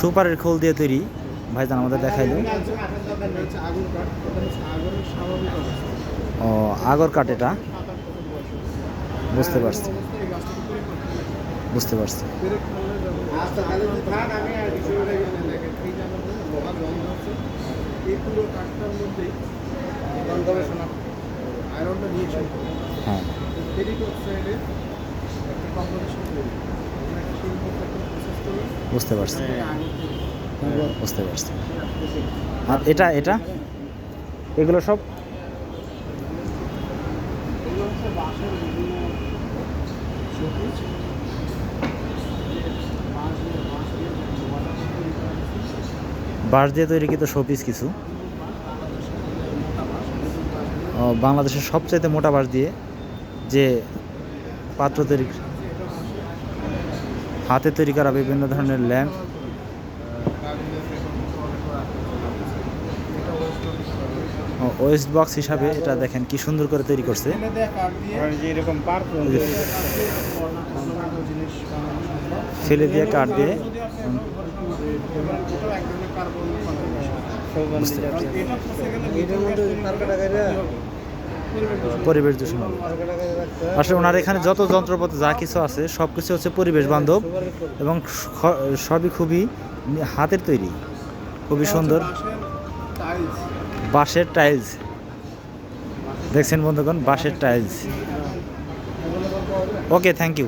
সুপারের খোল দিয়ে তৈরি ভাইজান আমাদের দেখাইলো। ও, আগর কাঠ এটা? বুঝতে পারছি। বুঝতে পারছি। হ্যাঁ। বুঝতে পারছি। বুঝতে পারছি। আর এটা এটা? এগুলো সব? বাঁশ দিয়ে তৈরি তৈরিকৃত শোপিস কিছু। বাংলাদেশের সবচাইতে মোটা বাঁশ দিয়ে যে পাত্র তৈরি হাতে তৈরি করা বিভিন্ন ধরনের ল্যাম্প। ওয়েস্ট বক্স হিসাবে এটা দেখেন কি সুন্দর করে তৈরি করছে। ফেলে দিয়ে কাঠ দিয়ে। বুঝতে পারছি। পরিবেশ দূষণ। হবে। আসলে ওনার এখানে যত যন্ত্রপাতি যা কিছু আছে, সব কিছু হচ্ছে পরিবেশ বান্ধব এবং সবই খুবই হাতের তৈরি। খুবই সুন্দর। বাঁশের টাইলস। দেখছেন বন্ধুগণ, বাঁশের টাইলস। Okay, thank you.